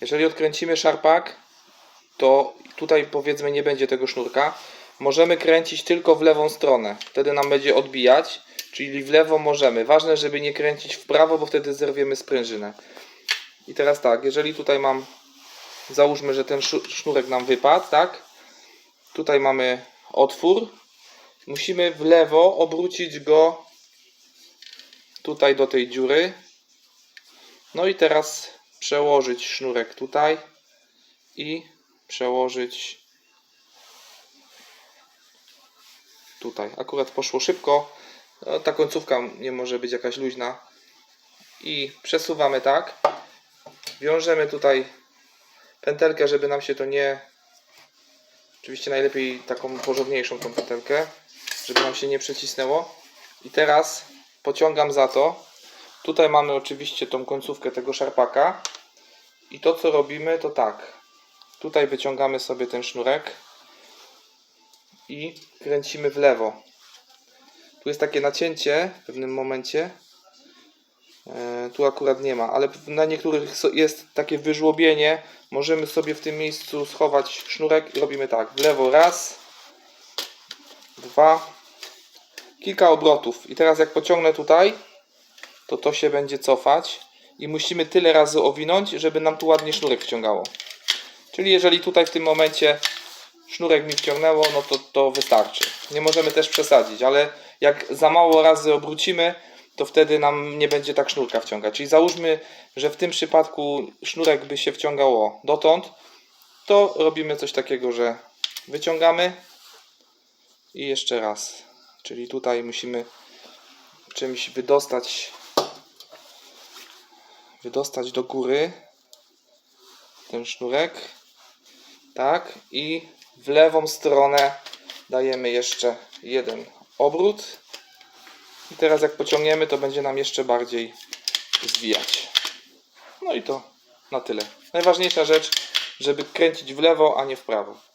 Jeżeli odkręcimy szarpak, to tutaj powiedzmy nie będzie tego sznurka. Możemy kręcić tylko w lewą stronę. Wtedy nam będzie odbijać, czyli w lewo możemy. Ważne, żeby nie kręcić w prawo, bo wtedy zerwiemy sprężynę. I teraz tak, jeżeli tutaj mam, załóżmy, że ten sznurek nam wypadł, tak? Tutaj mamy otwór. Musimy w lewo obrócić go tutaj do tej dziury. No i teraz przełożyć sznurek tutaj i przełożyć tutaj. Akurat poszło szybko. No, ta końcówka nie może być jakaś luźna. I przesuwamy tak. Wiążemy tutaj pętelkę, żeby nam się to nie. Oczywiście najlepiej taką porządniejszą tą pętelkę, żeby nam się nie przecisnęło. I teraz pociągam za to. Tutaj mamy oczywiście tą końcówkę tego szarpaka. I to co robimy to tak. Tutaj wyciągamy sobie ten sznurek i kręcimy w lewo. Tu jest takie nacięcie w pewnym momencie. E, tu akurat nie ma, ale na niektórych jest takie wyżłobienie. Możemy sobie w tym miejscu schować sznurek i robimy tak. W lewo raz, dwa, kilka obrotów. I teraz jak pociągnę tutaj, to to się będzie cofać i musimy tyle razy owinąć, żeby nam tu ładnie sznurek wciągało. Czyli jeżeli tutaj w tym momencie sznurek mi wciągnęło, no to to wystarczy. Nie możemy też przesadzić, ale jak za mało razy obrócimy, to wtedy nam nie będzie tak sznurka wciągać. Czyli załóżmy, że w tym przypadku sznurek by się wciągało dotąd, to robimy coś takiego, że wyciągamy i jeszcze raz. Czyli tutaj musimy czymś wydostać wydostać do góry ten sznurek. Tak, i w lewą stronę dajemy jeszcze jeden obrót. I teraz jak pociągniemy, to będzie nam jeszcze bardziej zwijać. No i to na tyle. Najważniejsza rzecz, żeby kręcić w lewo, a nie w prawo.